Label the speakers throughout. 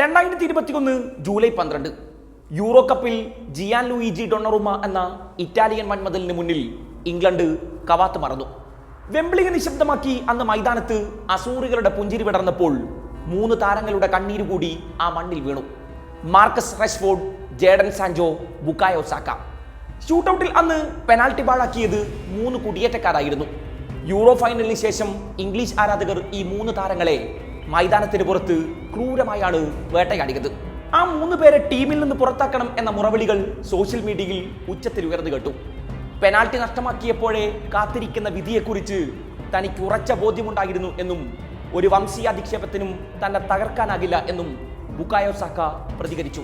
Speaker 1: രണ്ടായിരത്തി ഇരുപത്തിയൊന്ന് ജൂലൈ പന്ത്രണ്ട്. യൂറോ കപ്പിൽ ജിയാൻ ലൂയിജി ഡൊണറുമ എന്ന ഇറ്റാലിയൻ മൺമതിലിന് മുന്നിൽ ഇംഗ്ലണ്ട് കവാത്ത് മറന്നു. വെമ്പിളിയെ നിശബ്ദമാക്കി അന്ന് മൈതാനത്ത് അസൂറികളുടെ പുഞ്ചിരി വിടർന്നപ്പോൾ മൂന്ന് താരങ്ങളുടെ കണ്ണീര് കൂടി ആ മണ്ണിൽ വീണു. Marcus Rashford Jadon Sancho Bukayo Saka. ഷൂട്ടൌട്ടിൽ അന്ന് പെനാൽറ്റി പാഴാക്കിയത് മൂന്ന് കുടിയേറ്റക്കാരായിരുന്നു. യൂറോ ഫൈനലിന് ശേഷം ഇംഗ്ലീഷ് ആരാധകർ ഈ മൂന്ന് താരങ്ങളെ മൈതാനത്തിന് പുറത്ത് ക്രൂരമായാണ് വേട്ടയാടിയത്. ആ മൂന്ന് പേരെ ടീമിൽ നിന്ന് പുറത്താക്കണം എന്ന മുറവിളികൾ സോഷ്യൽ മീഡിയയിൽ ഉച്ചത്തിൽ ഉയർന്നു കേട്ടു. പെനാൽറ്റി നഷ്ടമാക്കിയപ്പോഴേ കാത്തിരിക്കുന്ന വിധിയെക്കുറിച്ച് തനിക്ക് ഉറച്ച ബോധ്യമുണ്ടായിരുന്നു എന്നും ഒരു വംശീയാധിക്ഷേപത്തിനും തന്നെ തകർക്കാനാകില്ല എന്നും ബുക്കായോ സാക്ക പ്രതികരിച്ചു.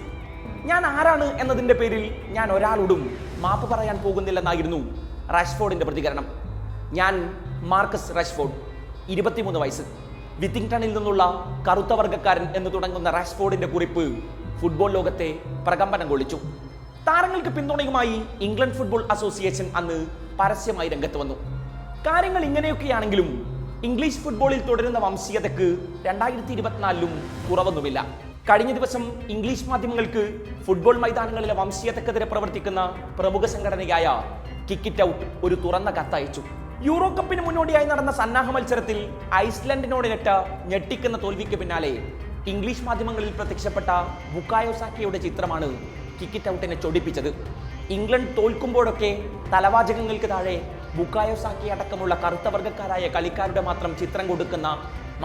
Speaker 1: ഞാൻ ആരാണ് എന്നതിന്റെ പേരിൽ ഞാൻ ഒരാളോടും മാപ്പ് പറയാൻ പോകുന്നില്ലെന്നായിരുന്നു റാഷ്ഫോർഡിന്റെ പ്രതികരണം. ഞാൻ മാർക്കസ് റാഷ്ഫോർഡ് ഇരുപത്തിമൂന്ന് വയസ്സ്. വിത്തിങ്ടണിൽ നിന്നുള്ള കറുത്ത വർഗക്കാരൻ എന്ന് തുടങ്ങുന്ന റാഷ്ഫോർഡിന്റെ കുറിപ്പ് ഫുട്ബോൾ ലോകത്തെ പ്രകമ്പനം കൊള്ളിച്ചു. താരങ്ങൾക്ക് പിന്തുണയുമായി ഇംഗ്ലണ്ട് ഫുട്ബോൾ അസോസിയേഷൻ അന്ന് പരസ്യമായി രംഗത്ത് വന്നു. കാര്യങ്ങൾ ഇങ്ങനെയൊക്കെയാണെങ്കിലും ഇംഗ്ലീഷ് ഫുട്ബോളിൽ തുടരുന്ന വംശീയതയ്ക്ക് രണ്ടായിരത്തി ഇരുപത്തിനാലിലും കുറവൊന്നുമില്ല. കഴിഞ്ഞ ദിവസം ഇംഗ്ലീഷ് മാധ്യമങ്ങൾക്ക് ഫുട്ബോൾ മൈതാനങ്ങളിലെ വംശീയതക്കെതിരെ പ്രവർത്തിക്കുന്ന പ്രമുഖ സംഘടനയായ കിക്കിറ്റ് ഔട്ട് ഒരു തുറന്ന കത്തയച്ചു. യൂറോ കപ്പിന് മുന്നോടിയായി നടന്ന സന്നാഹ മത്സരത്തിൽ ഐസ്ലൻഡിനോടിനറ്റ ഞെട്ടിക്കുന്ന തോൽവിക്ക് പിന്നാലെ ഇംഗ്ലീഷ് മാധ്യമങ്ങളിൽ പ്രത്യക്ഷപ്പെട്ട ബുക്കായോ സാക്കയുടെ ചിത്രമാണ് കിക്കിറ്റ് ഔട്ടിനെ ചൊടിപ്പിച്ചത്. ഇംഗ്ലണ്ട് തോൽക്കുമ്പോഴൊക്കെ തലവാചകങ്ങൾക്ക് താഴെ ബുക്കായോ സാക്കി അടക്കമുള്ള കറുത്ത വർഗക്കാരായ കളിക്കാരുടെ മാത്രം ചിത്രം കൊടുക്കുന്ന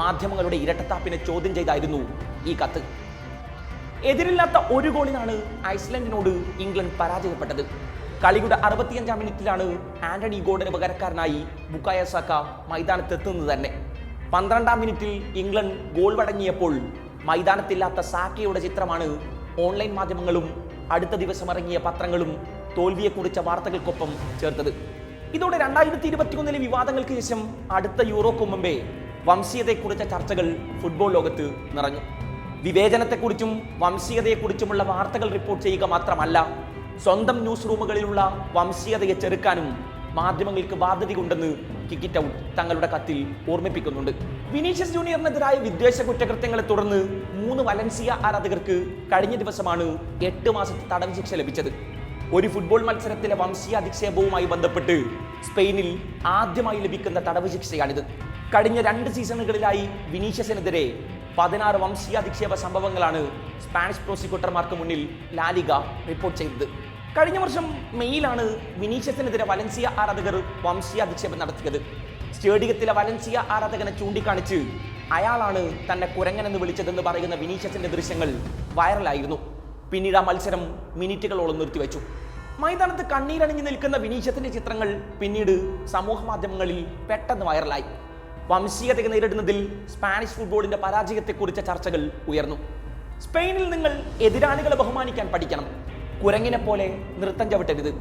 Speaker 1: മാധ്യമങ്ങളുടെ ഇരട്ടത്താപ്പിനെ ചോദ്യം ചെയ്തായിരുന്നു ഈ കത്ത്. എതിരില്ലാത്ത ഒരു ഗോളിനാണ് ഐസ്ലൻഡിനോട് ഇംഗ്ലണ്ട് പരാജയപ്പെട്ടത്. കളിയുടെ അറുപത്തിയഞ്ചാം മിനിറ്റിലാണ് ആന്റണി ഗോർഡന് പകരക്കാരനായി ബുക്കായ സാക്ക മൈതാനത്തെത്തുന്നത് തന്നെ. പന്ത്രണ്ടാം മിനിറ്റിൽ ഇംഗ്ലണ്ട് ഗോൾ വടങ്ങിയപ്പോൾ മൈതാനത്തില്ലാത്ത സാക്കയുടെ ചിത്രമാണ് ഓൺലൈൻ മാധ്യമങ്ങളും അടുത്ത ദിവസം ഇറങ്ങിയ പത്രങ്ങളും തോൽവിയെക്കുറിച്ച വാർത്തകൾക്കൊപ്പം ചേർത്തത്. ഇതോടെ രണ്ടായിരത്തി ഇരുപത്തിയൊന്നിലെ വിവാദങ്ങൾക്ക് ശേഷം അടുത്ത യൂറോക്ക് മുമ്പേ വംശീയതയെക്കുറിച്ച ചർച്ചകൾ ഫുട്ബോൾ ലോകത്ത് നിറഞ്ഞു. വിവേചനത്തെക്കുറിച്ചും വംശീയതയെക്കുറിച്ചുമുള്ള വാർത്തകൾ റിപ്പോർട്ട് ചെയ്യുക മാത്രമല്ല സ്വന്തം ന്യൂസ് റൂമുകളിലുള്ള വംശീയതയെ ചെറുക്കാനും മാധ്യമങ്ങൾക്ക് ബാധ്യതയുണ്ടെന്ന് കിക്കിറ്റ് ഔട്ട് തങ്ങളുടെ കത്തിൽ ഓർമ്മിപ്പിക്കുന്നുണ്ട്. വിനീഷ്യസ് ജൂനിയറിനെതിരായ വിദ്വേഷ കുറ്റകൃത്യങ്ങളെ തുടർന്ന് മൂന്ന് വലൻസിയ ആരാധകർക്ക് കഴിഞ്ഞ ദിവസമാണ് എട്ട് മാസത്തെ തടവ് ശിക്ഷ ലഭിച്ചത്. ഒരു ഫുട്ബോൾ മത്സരത്തിലെ വംശീയ അധിക്ഷേപവുമായി ബന്ധപ്പെട്ട് സ്പെയിനിൽ ആദ്യമായി ലഭിക്കുന്ന തടവ് ശിക്ഷയാണിത്. കഴിഞ്ഞ രണ്ട് സീസണുകളിലായി വിനീഷ്യസിനെതിരെ പതിനാറ് വംശീയ അധിക്ഷേപ സംഭവങ്ങളാണ് സ്പാനിഷ് പ്രോസിക്യൂട്ടർമാർക്ക് മുന്നിൽ ലാലിക റിപ്പോർട്ട് ചെയ്തത്. കഴിഞ്ഞ വർഷം മെയ്യിലാണ് വിനീഷ്യസിനെതിരെ വലൻസിയ ആരാധകർ വംശീയ അധിക്ഷേപം നടത്തിയത്. സ്റ്റേഡിയത്തിലെ വലൻസിയ ആരാധകനെ ചൂണ്ടിക്കാണിച്ച് അയാളാണ് തന്നെ കുരങ്ങനെന്ന് വിളിച്ചതെന്ന് പറയുന്ന വിനീഷ്യസിന്റെ ദൃശ്യങ്ങൾ വൈറലായിരുന്നു. പിന്നീട് ആ മത്സരം മിനിറ്റുകളോളം നിർത്തിവെച്ചു. മൈതാനത്ത് കണ്ണീരണിഞ്ഞു നിൽക്കുന്ന വിനീഷ്യത്തിന്റെ ചിത്രങ്ങൾ പിന്നീട് സമൂഹ മാധ്യമങ്ങളിൽ പെട്ടെന്ന് വൈറലായി. വംശീയതയെ നേരിടുന്നതിൽ സ്പാനിഷ് ഫുട്ബോളിന്റെ പരാജയത്തെക്കുറിച്ച ചർച്ചകൾ ഉയർന്നു. സ്പെയിനിൽ നിങ്ങൾ എതിരാളികളെ ബഹുമാനിക്കാൻ പഠിക്കണം. കുരങ്ങിനെ പോലെ നൃത്തം ചവിട്ടരുത്.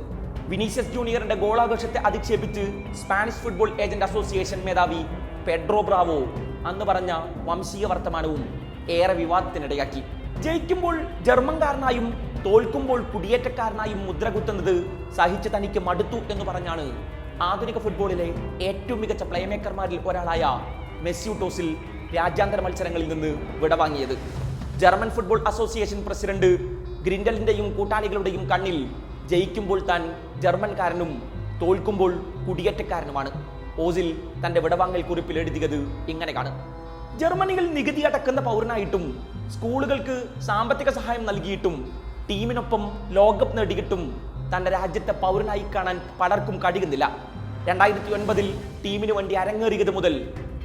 Speaker 1: വിനീഷ്യസ് ജൂനിയറിന്റെ ഗോളാഘോഷത്തെ അധിക്ഷേപിച്ച് സ്പാനിഷ് ഫുട്ബോൾ ഏജന്റ് അസോസിയേഷൻ മേധാവി പെഡ്രോ ബ്രാവോ അന്ന് പറഞ്ഞ വംശീയ വർത്തമാനവും ഏറെ വിവാദത്തിനിടയാക്കി. ജയിക്കുമ്പോൾ ജർമ്മൻകാരനായും തോൽക്കുമ്പോൾ കുടിയേറ്റക്കാരനായും മുദ്ര കുത്തുന്നത് സഹിച്ച് തനിക്ക് മടുത്തു എന്ന് പറഞ്ഞാണ് ആധുനിക ഫുട്ബോളിലെ ഏറ്റവും മികച്ച പ്ലേമേക്കർമാരിൽ ഒരാളായ മെസ്യൂട്ടോസിൽ രാജ്യാന്തര മത്സരങ്ങളിൽ നിന്ന് വിടവാങ്ങിയത്. ജർമ്മൻ ഫുട്ബോൾ അസോസിയേഷൻ പ്രസിഡന്റ് ഗ്രിൻഡലിന്റെയും കൂട്ടാളികളുടെയും കണ്ണിൽ ജയിക്കുമ്പോൾ താൻ ജർമ്മൻകാരനും തോൽക്കുമ്പോൾ കുടിയേറ്റക്കാരനുമാണ്. ഓസിൽ തന്റെ വിടവാങ്ങൽ കുറിപ്പിൽ എഴുതിയത് ഇങ്ങനെ കാണും ജർമ്മനിയിൽ നികുതി അടക്കുന്ന പൗരനായിട്ടും സ്കൂളുകൾക്ക് സാമ്പത്തിക സഹായം നൽകിയിട്ടും ടീമിനൊപ്പം ലോകകപ്പ് നേടിയിട്ടും തന്റെ രാജ്യത്തെ പൗരനായി കാണാൻ പലർക്കും കഴിയുന്നില്ല. രണ്ടായിരത്തി ഒൻപതിൽ ടീമിന് വേണ്ടി അരങ്ങേറിയത് മുതൽ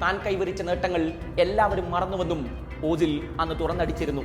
Speaker 1: താൻ കൈവരിച്ച നേട്ടങ്ങൾ എല്ലാവരും മറന്നുവെന്നും ഓസിൽ അന്ന് തുറന്നടിച്ചിരുന്നു.